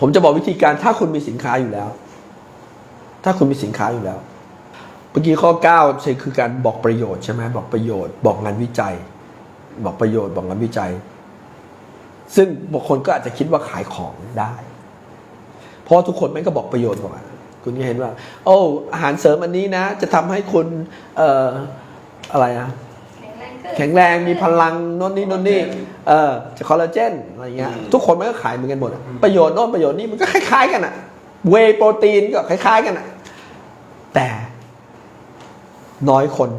ผมจะบอกวิธีการถ้าคุณมีสินค้าอยู่แล้ว ถ้าคุณมีสินค้าอยู่แล้ว เมื่อกี้ข้อ9ใช่คือการบอกประโยชน์ใช่ไหมบอกประโยชน์ บอกงานวิจัย บอกประโยชน์บอกงานวิจัย ซึ่งบางคนก็อาจจะคิดว่าขายของได้ เพราะทุกคนแม่ก็บอกประโยชน์หมดอะคุณก็เห็นว่า โอ้อาหารเสริมอันนี้นะ จะทำให้คุณเอ่ออะไรอะ แข็งแรงขึ้นแข็งแรงมีพลังโน่นนี่โน่นนี่เออจะคอลลาเจนอะไรเงี้ยอืมทุกคนมันก็ขายเหมือนกันหมดอะประโยชน์โน่นประโยชน์นี่มันก็คล้าย ๆ กันอะเวย์โปรตีนก็คล้าย ๆ กันอะแต่น้อยคน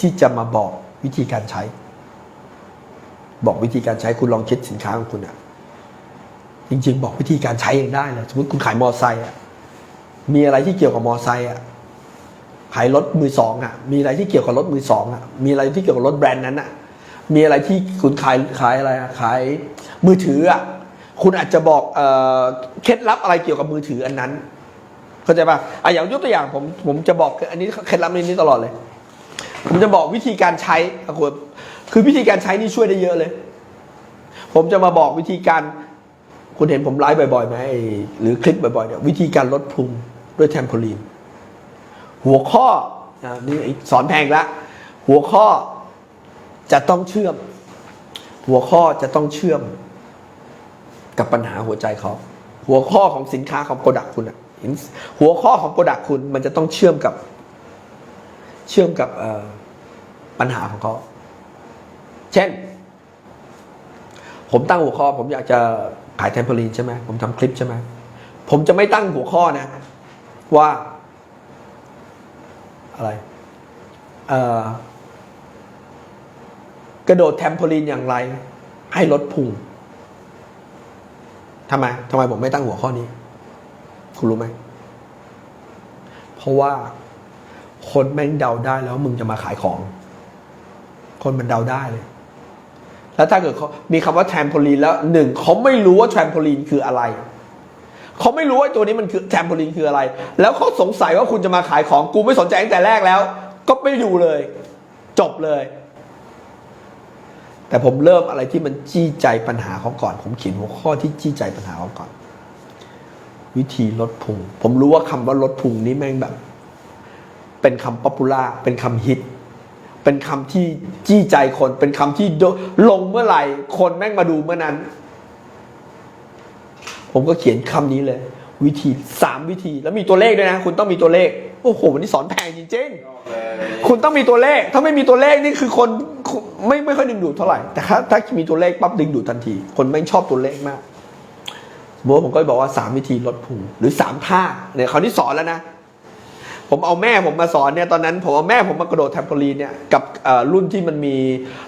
ที่จะมาบอกวิธีการใช้ บอกวิธีการใช้คุณลองคิดสินค้าของคุณอะจริง ๆ บอกวิธีการใช้เองได้เลยสมมติคุณขายมอไซค์อะมีอะไรที่เกี่ยวกับมอไซค์อะ ขายรถมือสองอะ มีอะไรที่เกี่ยวกับรถมือสองอะ มีอะไรที่เกี่ยวกับรถแบรนด์นั้นอะ มีอะไรที่คุณขายขายอะไรอะขายมือถืออะ คุณอาจจะบอกเอ่อเคล็ดลับอะไรเกี่ยวกับมือถืออันนั้น เข้าใจป่ะอะอย่างยกตัวอย่างผมผมจะบอกอันนี้เคล็ดลับนี้ตลอดเลย ผมจะบอกวิธีการใช้คุณคือวิธีการใช้นี่ช่วยได้เยอะเลย ผมจะมาบอกวิธีการ คุณเห็นผมไลฟ์บ่อยๆไหมหรือคลิปบ่อยๆเนี่ยวิธีการลดพุงด้วยแทมโพลีน หัวข้อนี่สอนแพงละหัวข้อจะต้องเชื่อม หัวข้อจะต้องเชื่อมกับปัญหาหัวใจเขา หัวข้อของสินค้าของโปรดักคุณอะหัวข้อของโปรดักคุณมันจะต้องเชื่อมกับ เชื่อมกับปัญหาของเขา เช่น ผมตั้งหัวข้อ ผมอยากจะขายเทมเพลีนใช่ไหมผมทำคลิปใช่ไหมผมจะไม่ตั้งหัวข้อนะ ว่า อะไรกระโดดแทมโพลีนอย่างไร ให้ลดพุงทำไมทำไมผมไม่ตั้งหัวข้อนี้ คุณรู้ไหม เพราะว่าคนแม่งเดาได้แล้วมึงจะมาขายของ คนมันเดาได้เลย แล้วถ้าเกิดเขามีคำว่าแทมโพลีนแล้วหนึ่งเขาไม่รู้ว่าแทมโพลีนคืออะไร เขาไม่รู้ว่าตัวนี้มันคือแทมโพลีนคืออะไร แล้วเขาสงสัยว่าคุณจะมาขายของกูไม่สนใจตั้งแต่แรกแล้ว ก็ไม่ดูเลย จบเลย แต่ผมเริ่มอะไรที่มันจี้ใจปัญหาเขาก่อน ผมเขียนหัวข้อที่จี้ใจปัญหาเขาก่อน วิธีลดพุง ผมรู้ว่าคำว่าลดพุงนี้แม่งแบบ เป็นคำป๊อปปูล่าเป็นคำฮิตเป็นคำที่จี้ใจคน เป็นคำที่ลงเมื่อไหร่ คนแม่งมาดูเมื่อนั้น ผมก็เขียนคำนี้เลย วิธีสามวิธี แล้วมีตัวเลขด้วยนะ คุณต้องมีตัวเลข โอ้โหวันนี้สอนแพงจริงๆคุณต้องมีตัวเลข ถ้าไม่มีตัวเลขนี่คือคนไม่ไม่ค่อยดึงดูดเท่าไหร่แต่ถ้าถ้ามีตัวเลขปั๊บดึงดูดทันที คนแม่ชอบตัวเลขมากสมมติผมก็บอกว่าสามวิธีลดพุงหรือสามท่าเนี่ยคราวนี้สอนแล้วนะผมเอาแม่ผมมาสอนเนี่ยตอนนั้นผมเอาแม่ผมมากระโดดแทมโพลีนเนี่ยกับรุ่นที่มันมี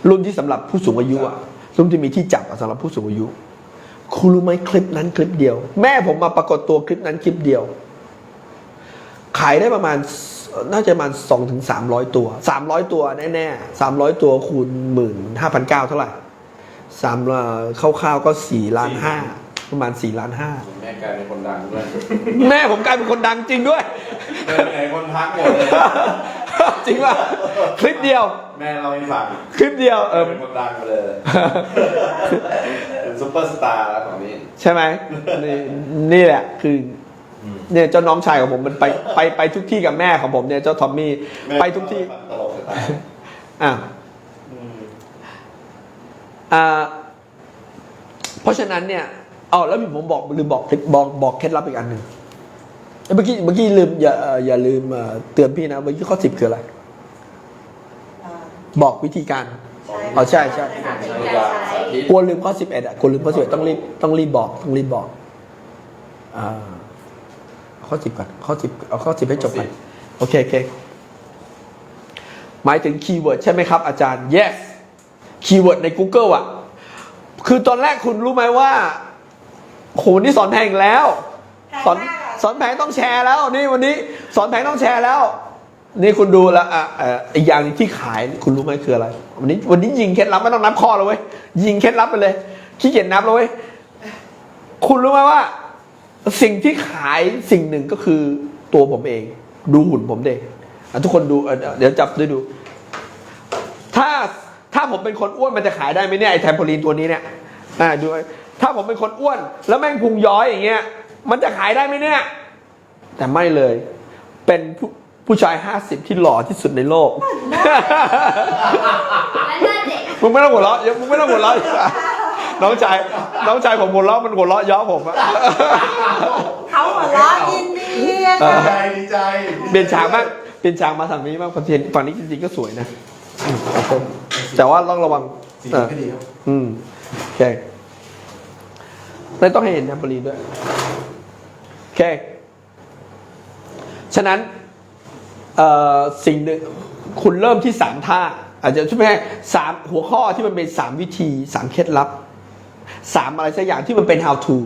รุ่นที่สำหรับผู้สูงอายุอะรุ่นที่มีที่จับสำหรับผู้สูงอายุ คุณรู้ไหมคลิปนั้นคลิปเดียว แม่ผมมาปรากฏตัวคลิปนั้นคลิปเดียว ขายได้ประมาณน่าจะประมาณสองถึงสามร้อยตัวสามร้อยตัวแน่ๆสามร้อยตัวคูณหมื่นห้าพันเก้าเท่าไหร่สามคร่าวๆก็สี่ล้านห้าประมาณสี่ล้านห้าแม่กลายเป็นคนดังด้วยแม่ผมกลายเป็นคนดังจริงด้วยเดินไหนคนทักหมดเลยจริงป่ะคลิปเดียว แม่เราให้ฟังคลิปเดียวเออเป็นคนดังไปเลยเป็น ซุปเปอร์สตาร์แล้วของนี้ ใช่ไหมนี่นี่แหละคืออเนี่ยเจ้าน้องชายของผมมันไปไปไปทุกที่กับแม่ของผมเนี่ยเจ้าทอมมี่แม่ไปทุกที่ตลกสไตล์อะอืมอ่าเพราะฉะนั้นเนี่ยอ๋อแล้วผมบอกลืมบอกคลิปบอกบอกเคล็ดลับอีกอันหนึ่งเมื่อกี้เมื่อกี้ลืมอย่าเอ่ออย่าลืมเอ่อเตือนพี่นะเมื่อกี้ข้อสิบคืออะไรอ่าบอกวิธีการใช่ อ๋อใช่ใช่สาธิตการใช้กลัวลืมข้อสิบเอ็ดอะกลัวลืมข้อสิบเอ็ดต้องรีบต้องรีบบอกต้องรีบบอกอ่าข้อสิบก่อนข้อสิบเอาข้อสิบให้จบก่อนโอเคโอเคหมายถึงคีย์เวิร์ดใช่ไหมครับ อาจารย์ yes คีย์เวิร์ดใน Google อะ คือตอนแรกคุณรู้ไหมว่าโหนี่สอนแพงอีกแล้ว สอนสอนแพงต้องแชร์แล้วนี่วันนี้ สอนแพงต้องแชร์แล้ว นี่คุณดูแล้วอะอีกอย่างนึงที่ขายคุณรู้ไหมคืออะไร วันนี้วันนี้ยิงเคล็ดลับไม่ต้องนับข้อแล้วเว้ยยิงเคล็ดลับไปเลยขี้เกียจนับแล้วเว้ยคุณรู้ไหมว่า สิ่งที่ขายสิ่งหนึ่งก็คือตัวผมเอง ดูหุ่นผมเด็กทุกคนดูเดี๋ยวจับด้วยดู ถ้าถ้าผมเป็นคนอ้วนมันจะขายได้ไหมเนี่ยไอ้แทมโพลีนตัวนี้เนี่ยอ่าดูถ้าผมเป็นคนอ้วน แล้วแม่งพุงย้อยอย่างเงี้ย มันจะขายได้ไหมเนี่ย แต่ไม่เลย เป็น ผู้ผู้ชายห้าสิบที่หล่อที่สุดในโลก และหน้าเด็กมึงไม่ต้องหัวเราะมึงไม่ต้องหัวเราะน้องชายน้องชายผมหัวเราะมันหัวเราะเย้อผมอะเขาหัวเราะยินดีเออดีใจดีใจเปลี่ยนฉากบ้างเปลี่ยนฉากมาฝั่งนี้บ้างฝั่งนี้ฝั่งนี้จริงๆก็สวยนะอืมครับผมแต่ว่าต้องระวังสีเออไม่ดีครับอืมโอเคไม่ต้องให้เห็นแทมเปอรีนด้วยโอเค ฉะนั้นเอ่อ สิ่งหนึ่งคุณเริ่มที่สามท่า อาจจะใช่ไหมสามหัวข้อที่มันเป็นสามวิธีสามเคล็ดลับสามอะไรสักอย่างที่มันเป็น how to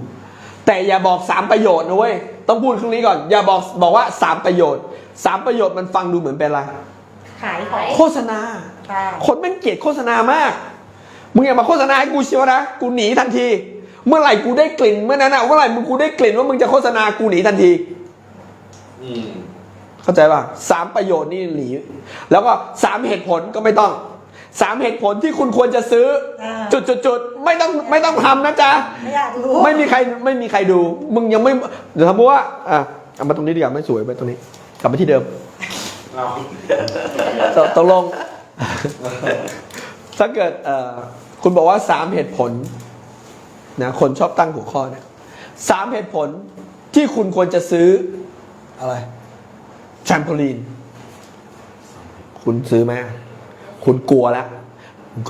แต่อย่าบอกสามประโยชน์นะเว้ยต้องพูดครั้งนี้ก่อน อย่าบอกบอกว่าสามประโยชน์สามประโยชน์มันฟังดูเหมือนเป็นอะไรขายของโฆษณาใช่คนแม่งเกลียดโฆษณามาก มึงอย่ามาโฆษณาให้กูเชียวนะ กูหนีทันที เมื่อไหร่กูได้กลิ่นเมื่อนั้นอะเมื่อไหร่มึงกูได้กลิ่นว่ามึงจะโฆษณากูหนีทันทีอืม เข้าใจป่ะสามประโยชน์นี่หนีแล้วก็สามเหตุผลก็ไม่ต้องสามเหตุผลที่คุณควรจะซื้ออ่าจุดจุดจุดไม่ต้องไม่ต้องทำนะจ๊ะไม่อยากรู้ไม่มีใครไม่มีใครดู มึงยังไม่เดี๋ยวสมมติว่าอะเอามาตรงนี้ดีกว่าไม่สวยไปตรงนี้ กลับมาที่เดิมเราตกตกลง ถ้าเกิดเอ่อคุณบอกว่าสามเหตุผลนะคนชอบตั้งหัวข้อเนี่ยสามเหตุผลที่คุณควรจะซื้ออะไร แชมโพลีน คุณซื้อไหมคุณกลัวแล้ว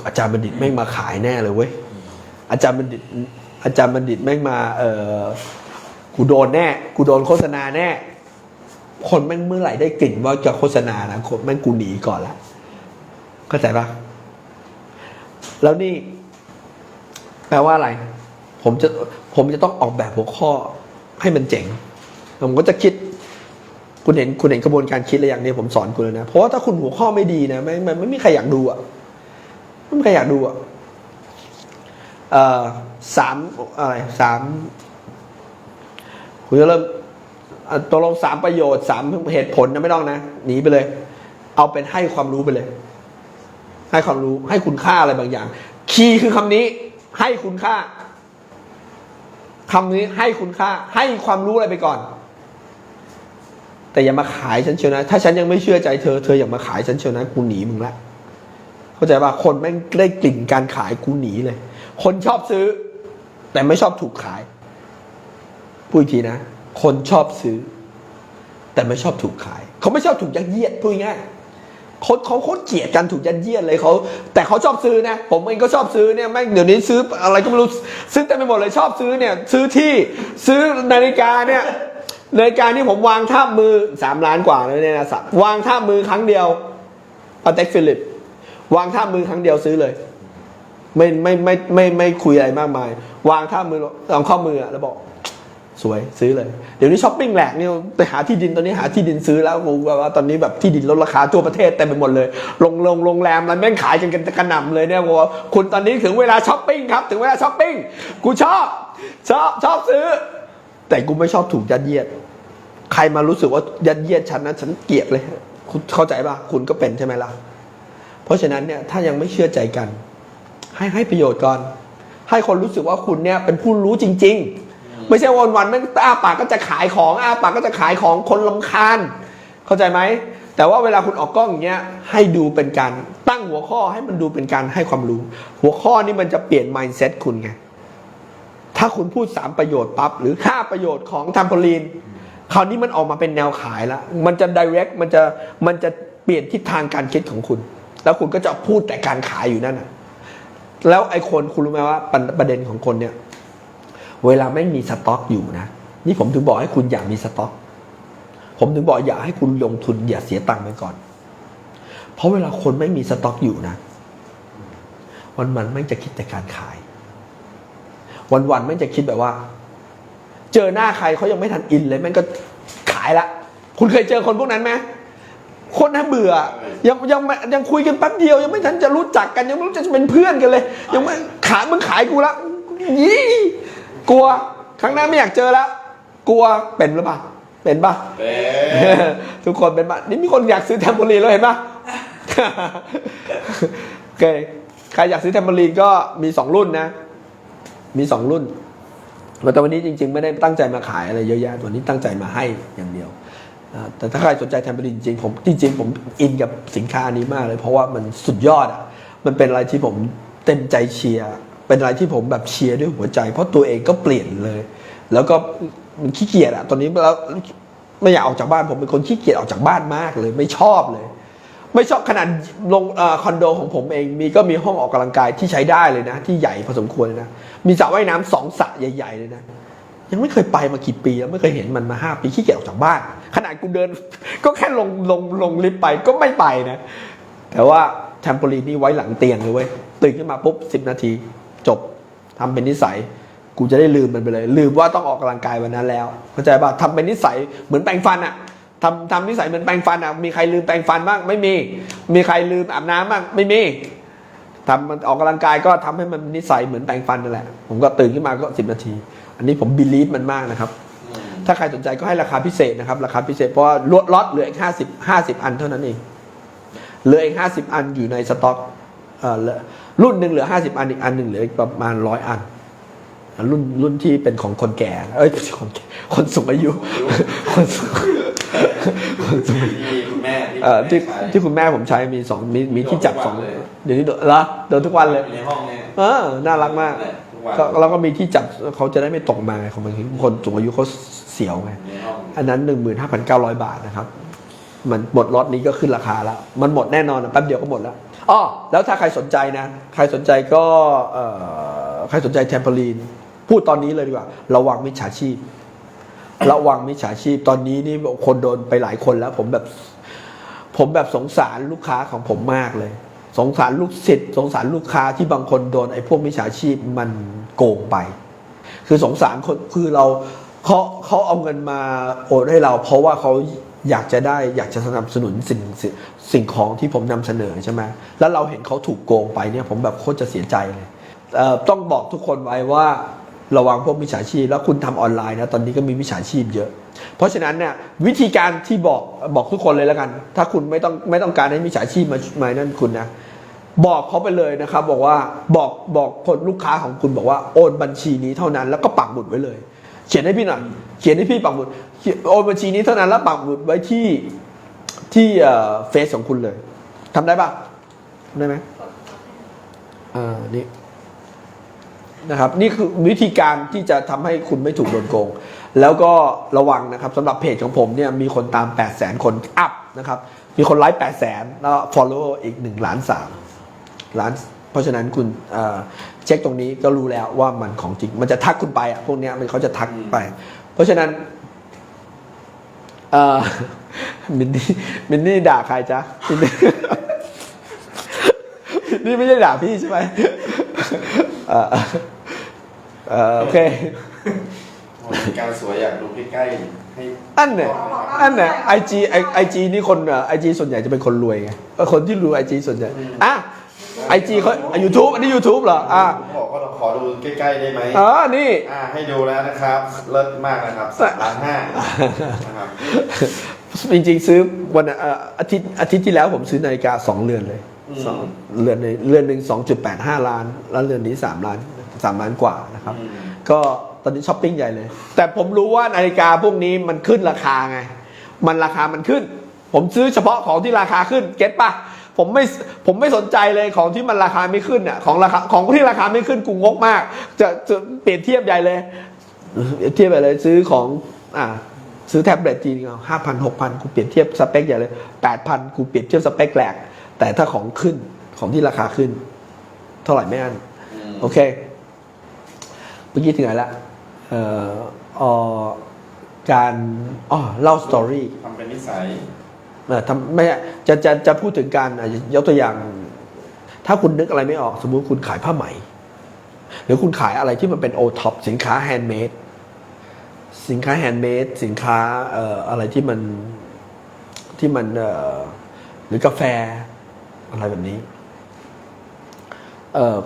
อาจารย์บัณฑิตแม่งมาขายแน่เลยเว้ย อาจารย์บัณฑิต อาจารย์บัณฑิตแม่งมาเออกูโดนแน่ กูโดนโฆษณาแน่ คนแม่งเมื่อไหร่ได้กลิ่นว่าจะโฆษณานะคนแม่งกูหนีก่อนละเข้าใจปะแล้วนี่ แปลว่าอะไร ผมจะผมจะต้องออกแบบหัวข้อให้มันเจ๋ง ผมก็จะคิด คุณเห็นคุณเห็นกระบวนการคิดอะไรอย่างนี้ผมสอนคุณเลยนะ เพราะว่าถ้าคุณหัวข้อไม่ดีนะไม่ไม่ไม่มีใครอยากดูอะไม่มีใครอยากดูอะเอ่อสามอะไรสามคุณจะเริ่มตกลงสามประโยชน์สามเหตุผลนะไม่ต้องนะหนีไปเลย เอาเป็นให้ความรู้ไปเลย ให้ความรู้ให้คุณค่าอะไรบางอย่าง คีย์คือคำนี้ ให้คุณค่าคำนี้ให้คุณค่า ให้ความรู้อะไรไปก่อน แต่อย่ามาขายฉันเชียวนะ ถ้าฉันยังไม่เชื่อใจเธอ เธออย่ามาขายฉันเชียวนะกูหนีมึงละ เข้าใจป่ะ คนแม่งได้กลิ่นการขายกูหนีเลย คนชอบซื้อ แต่ไม่ชอบถูกขาย พูดทีนะ คนชอบซื้อ แต่ไม่ชอบถูกขาย เขาไม่ชอบถูกยัดเยียดพูดง่ายๆเขาเขาเขาเกลียดกันถูกยัดเยียดเลยเขา แต่เขาชอบซื้อนะ ผมเองก็ชอบซื้อเนี่ยแม่งเดี๋ยวนี้ซื้ออะไรก็ไม่รู้ ซื้อเต็มไปหมดเลยชอบซื้อเนี่ย ซื้อที่ ซื้อนาฬิกาเนี่ย ในการนี่ผมวางท่ามือสามล้านกว่าแล้วเนี่ยนะสับวางท่ามือครั้งเดียวเอาเต็กฟิลิป วางท่ามือครั้งเดียวซื้อเลย ไม่ไม่ไม่ไม่ไม่คุยอะไรมากมาย วางท่ามือลองข้อมือแล้วบอก สวยซื้อเลย เดี๋ยวนี้ช้อปปิ้งแหลกเนี่ยไปหาที่ดินตอนนี้หาที่ดินซื้อแล้วงงแบบว่าตอนนี้แบบที่ดินลดราคาทั่วประเทศเต็มไปหมดเลยโรงโรงโรงแรมอะไรแม่งขายกันกันกระหน่ำเลยเนี่ยบอกว่าคุณตอนนี้ถึงเวลาช้อปปิ้งครับ ถึงเวลาช้อปปิ้งกูชอบ ชอบชอบซื้อ แต่กูไม่ชอบถูกยัดเยียด ใครมารู้สึกว่ายัดเยียดฉันนะฉันเกลียดเลยคุณเข้าใจป่ะคุณก็เป็นใช่ไหมล่ะ เพราะฉะนั้นเนี่ยถ้ายังไม่เชื่อใจกัน ให้ให้ประโยชน์ก่อน ให้คนรู้สึกว่าคุณเนี่ยเป็นผู้รู้จริง ๆ ไม่ใช่วันวันแม่งอ้าปากก็จะขายของอ้าปากก็จะขายของคนลำคาญ เข้าใจไหมแต่ว่าเวลาคุณออกกล้องอย่างเงี้ยให้ดูเป็นการตั้งหัวข้อให้มันดูเป็นการให้ความรู้ หัวข้อนี้มันจะเปลี่ยน mindset คุณไง ถ้าคุณพูดสามประโยชน์ปั๊บหรือค่าประโยชน์ของทัมโพลีนคราวนี้มันออกมาเป็นแนวขายแล้วมันจะ direct มันจะมันจะเปลี่ยนทิศทางการคิดของคุณ แล้วคุณก็จะพูดแต่การขายอยู่นั่นนะแล้วไอ้คนคุณรู้ไหมว่าประประเด็นของคนเนี่ยเวลาไม่มีสต็อกอยู่นะ นี่ผมถึงบอกให้คุณอย่ามีสต็อก ผมถึงบอกอย่าให้คุณลงทุนอย่าเสียตังค์ไปก่อน เพราะเวลาคนไม่มีสต็อกอยู่นะวันมันไม่จะคิดแต่การขาย วันวันๆไม่งจะคิดแบบว่า เจอหน้าใครเขายังไม่ทันอินเลยแม่งก็ขายละ คุณเคยเจอคนพวกนั้นไหมคนน่าเบื่อ ยังยังไม่ยังคุยกันแป๊บเดียว ยังไม่ทันจะรู้จักกันยังไม่รู้จะเป็นเพื่อนกันเลย ยังไม่ขายมึงขายกูละยี่กลัวครั้งหน้าไม่อยากเจอแล้วกลัวเป็นหรือเปล่าเป็นปะเป็นทุกคนเป็นปะนี่มีคนอยากซื้อแทมโบลีนแล้วเห็นปะโอเคใครอยากซื้อแทมโบลีนก็มีสองรุ่นนะ มีสองรุ่นแต่วันนี้จริง ๆ ไม่ได้ตั้งใจมาขายอะไรเยอะแยะวันนี้ตั้งใจมาให้อย่างเดียวแต่ถ้าใครสนใจแทมเปอรินจริงผมจริง ๆ ผมอินกับสินค้านี้มากเลย เพราะว่ามันสุดยอดอะมันเป็นอะไรที่ผมเต็มใจเชียร์เป็นอะไรที่ผมแบบเชียร์ด้วยหัวใจ เพราะตัวเองก็เปลี่ยนเลย แล้วก็ขี้เกียจอะตอนนี้แล้วไม่อยากออกจากบ้านผมเป็นคนขี้เกียจออกจากบ้านมากเลย ไม่ชอบเลย ไม่ชอบขนาดลงอคอนโดของผมเองมีก็มีห้องออกกำลังกายที่ใช้ได้เลยนะ ที่ใหญ่พอสมควรนะ มีสระว่ายน้ำสองสระใหญ่ ๆ เลยนะ ยังไม่เคยไปมากี่ปีแล้วไม่เคยเห็นมันมาห้าปีขี้เกียจออกจากบ้าน ขนาดกูเดิน ก็แค่ลงลงลงลิฟต์ไปก็ไม่ไปนะ แต่ว่าแทมโปลีนนี่ไว้หลังเตียงเลยเว้ยตื่นขึ้นมาปุ๊บสิบนาที จบทำเป็นนิสัยกูจะได้ลืมมันไปเลย ลืมว่าต้องออกกำลังกายวันนั้นแล้วเข้าใจป่ะทำเป็นนิสัยเหมือนแปรงฟันอะ ทำทำนิสัยเหมือนแปรงฟันอะมีใครลืมแปรงฟันบ้างไม่มี มีใครลืมอาบน้ำบ้างไม่มีทำมันออกกำลังกายก็ทำให้มันนิสัยเหมือนแปรงฟันนั่นแหละผมก็ตื่นขึ้นมาก็สิบนาที อันนี้ผมบิลีฟมันมากนะครับอืมถ้าใครสนใจก็ให้ราคาพิเศษนะครับ ราคาพิเศษเพราะว่าลดล็อตเหลืออีกห้าสิบห้าสิบอันเท่านั้นเองเหลืออีกห้าสิบอันอยู่ในสต็อกเอ่อเหลือรุ่นหนึ่งเหลือห้าสิบอันอีกอันหนึ่งเหลืออีกประมาณร้อยอันรุ่นรุ่นที่เป็นของคนแก่ เอ้ยไม่ใช่คนแก่คนสูงอายุ คนสูงคนสูงอายุ ที่คุณแม่เอ่อที่ใช้ที่คุณแม่ผมใช้มีสองมีมีที่จับสองโดนทุกวันเลยเดี๋ยวนี้โดนเหรอโดนทุกวันเลยในห้องเนี่ยเออน่ารักมากทุกวันก็เราก็มีที่จับเขาจะได้ไม่ตกมาไงของบางทีคนสูงอายุเขาเสียวไงในห้องอันนั้น 15,900 บาทนะครับ มันหมดล็อตนี้ก็ขึ้นราคาแล้ว มันหมดแน่นอนนะแป๊บเดียวก็หมดแล้วอ้อแล้วถ้าใครสนใจนะ ใครสนใจก็เอ่อใครสนใจแทมเปอรีนพูดตอนนี้เลยดีกว่า ระวังมิจฉาชีพ ระวังมิจฉาชีพตอนนี้นี่คนโดนไปหลายคนแล้ว ผมแบบผมแบบสงสารลูกค้าของผมมากเลย สงสารลูกศิษย์สงสารลูกค้าที่บางคนโดนไอ้พวกมิจฉาชีพมันโกงไป คือสงสารคนคือเราเขาเขาเอาเงินมาโอนให้เรา เพราะว่าเขาอยากจะได้อยากจะสนับสนุนสิ่งสิ่งสิ่งของที่ผมนำเสนอใช่ไหมแล้วเราเห็นเขาถูกโกงไปเนี่ยผมแบบโคตรจะเสียใจเลยเต้องบอกทุกคนไว้ว่า ระวังพวกมิจฉาชีพ แล้วคุณทำออนไลน์นะตอนนี้ก็มีมิจฉาชีพเยอะ เพราะฉะนั้นเนี่ยวิธีการที่บอกบอกทุกคนเลยแล้วกัน ถ้าคุณไม่ต้องไม่ต้องการให้มิจฉาชีพมามานั่นคุณนะบอกเขาไปเลยนะครับ บอกว่าบอกบอกคนลูกค้าของคุณบอกว่าโอนบัญชีนี้เท่านั้นแล้วก็ปักหมุดไว้เลย เขียนให้พี่หน่อยเขียนให้พี่ปักหมุดโอนบัญชีนี้เท่านั้นแล้วปักหมุดไว้ที่ที่เฟซของคุณเลยทำได้ปะได้ไหมอ่านี่ นะครับนี่คือวิธีการที่จะทำให้คุณไม่ถูกโดนโกง แล้วก็ระวังนะครับสำหรับเพจของผมเนี่ยมีคนตาม 8 0 0 0 0 0 คนอัพนะครับมีคนไลค์ 8 0 0 0 0 แล้ว follow อีก1ล้าน3ล้าน เพราะฉะนั้นคุณเช็คตรงนี้ก็รู้แล้วว่ามันของจริง มันจะทักคุณไปอะพวกเนี้ยมันเขาจะทักไป เพราะฉะนั้นมินนี่มินนี่ด่าใครจ๊ะมินนี่นี่ไม่ใช่ด่าพี่ใช่ไหม อ่อเอ่อโอเคโอ้ยการสวยอยากดูใกล้ๆให้ อันเนี่ยอันเนี่ยไอจีไอจีนี่คนไอจีส่วนใหญ่จะเป็นคนรวยไงเออคนที่รู้ไอจีส่วนใหญ่อะไอจีเขายูทูบอันนี้ยูทูบเหรออะผมบอกว่าเราขอดูใกล้ๆได้ไหมอ๋อนี่ อ่าให้ดูแล้วนะครับ เลิศมากนะครับสามล้านห้านะครับจริงๆซื้อวันเอ่ออาทิตย์อาทิตย์ที่แล้วผมซื้อนาฬิกาสองเรือนเลยอืม สองเรือนในเรือนหนึ่งสองจุดแปดห้าล้าน แล้วเรือนนี้สามล้านสามล้านกว่านะครับอืมก็ตอนนี้ช้อปปิ้งใหญ่เลย แต่ผมรู้ว่านาฬิกาพวกนี้มันขึ้นราคาไง มันราคามันขึ้น ผมซื้อเฉพาะของที่ราคาขึ้นเก็ตปะผมไม่ผมไม่สนใจเลยของที่มันราคาไม่ขึ้นอะของราคาของที่ราคาไม่ขึ้นกูงกมาก จะจะเปรียบเทียบใหญ่เลยเปรียบเทียบไปเลยซื้อของอ่าซื้อแท็บเล็ตจีนเอาห้าพันหกพันกูเปรียบเทียบสเปคใหญ่เลยแปดพันกูเปรียบเทียบสเปคแหลก แต่ถ้าของขึ้นของที่ราคาขึ้น เท่าไหร่ไม่อันอืมโอเคเมื่อกี้ถึงไหนละเอ่อเอ่อการอ๋อเล่าสตอรี่ทำเป็นนิสัยเอ่อทำไม่จะจะจะพูดถึงการอะยกตัวอย่าง ถ้าคุณนึกอะไรไม่ออก สมมุติคุณขายผ้าไหม หรือคุณขายอะไรที่มันเป็นโอท็อปสินค้าแฮนด์เมดสินค้าแฮนด์เมดสินค้าเอ่ออะไรที่มันที่มันเอ่อหรือกาแฟ อะไรแบบนี้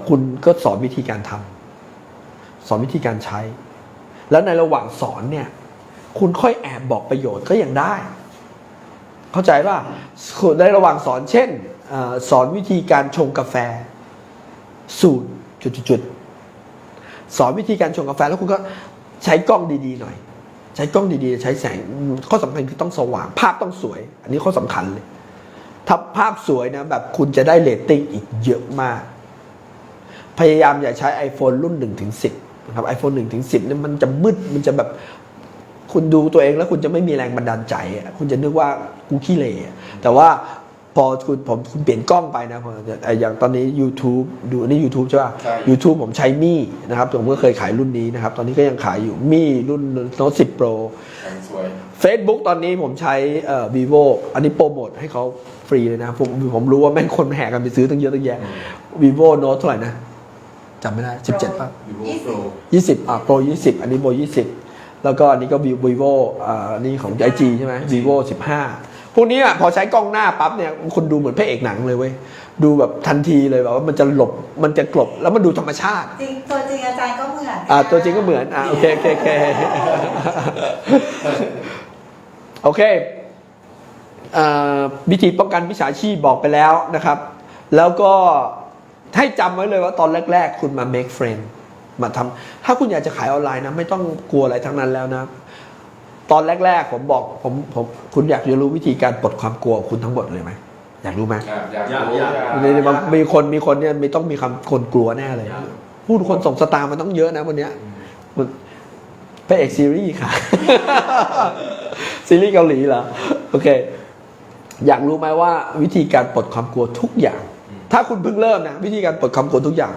คุณก็สอนวิธีการทำสอนวิธีการใช้ แล้วในระหว่างสอนเนี่ย คุณค่อยแอบบอกประโยชน์ก็ยังได้ เข้าใจป่ะในระหว่างสอนเช่นออสอนวิธีการชงกาแฟ สูตรจุดๆสอนวิธีการชงกาแฟแล้วคุณก็ใช้กล้องดีๆหน่อย ใช้กล้องดีๆ ใช้แสงข้อสำคัญคือต้องสว่าง ภาพต้องสวย อันนี้ข้อสำคัญเลย ถ้าภาพสวยนะแบบคุณจะได้เรตติ้งอีกเยอะมาก พยายามอย่าใช้ iPhone รุ่น1ถึง10นะครับ iPhone 1ถึง10เนี่ยมันจะมืดมันจะแบบคุณดูตัวเองแล้วคุณจะไม่มีแรงบันดาลใจอะคุณจะนึกว่ากูขี้เหร่อะแต่ว่าพอคุณผมคุณเปลี่ยนกล้องไปนะผมจะไอ้อย่างตอนนี้ YouTube ดูอันนี่ YouTube ใช่ป่ะใช่ YouTube ผมใช้มี่นะครับผมก็เคยขายรุ่นนี้นะครับ ตอนนี้ก็ยังขายอยู่มี่รุ่น Note 10 Pro แข็งสวย Facebook ตอนนี้ผมใช้เอ่อ vivo อันนี้โปรโมทให้เขา ฟรีเลยนะ ผมผมรู้ว่าแม่งคนแห่กันไปซื้อตั้งเยอะตั้งแยะ vivo Note เท่าไหร่นะจำไม่ได้ 17ป่ะ vivo ยี่สิบ pro 20 อะ Pro 20 อันนี้ Pro 20 แล้วก็อันนี้ก็ vivo อ่าอันนี้ของ IG ใช่ไหม vivo 15 พวกนี้อะพอใช้กล้องหน้าปั๊บเนี่ยคุณดูเหมือนพระเอกหนังเลยเว้ย ดูแบบทันทีเลยแบบว่ามันจะหลบมันจะกลบแล้วมันดูธรรมชาติ จริงตัวจริงอาจารย์ก็เหมือนอ่าตัวจริงก็เหมือนอ่าโอเคโอเคโอเคโอเคเอ่อ วิธีป้องกันมิจฉาชีพบอกไปแล้วนะครับ แล้วก็ให้จำไว้เลยว่าตอนแรก ๆ คุณมา make friend มาทำถ้าคุณอยากจะขายออนไลน์นะ ไม่ต้องกลัวอะไรทั้งนั้นแล้วนะ ตอนแรก ๆ ผมบอกผมผมคุณอยากจะรู้วิธีการปลดความกลัวของคุณทั้งหมดเลยไหมอยากรู้ไหมอยากอยากรู้อยาก มีมีมีคนมีคนเนี่ยไม่ต้องมีคำคนกลัวแน่เลยพูดคนส่งสตาร์มันต้องเยอะนะวันเนี้ยมันพระเอกซีรีส์ค่ะ ซีรีส์เกาหลีเหรอ โอเค อยากรู้ไหมว่าวิธีการปลดความกลัวทุกอย่าง ถ้าคุณเพิ่งเริ่มนะวิธีการปลดความกลัวทุกอย่าง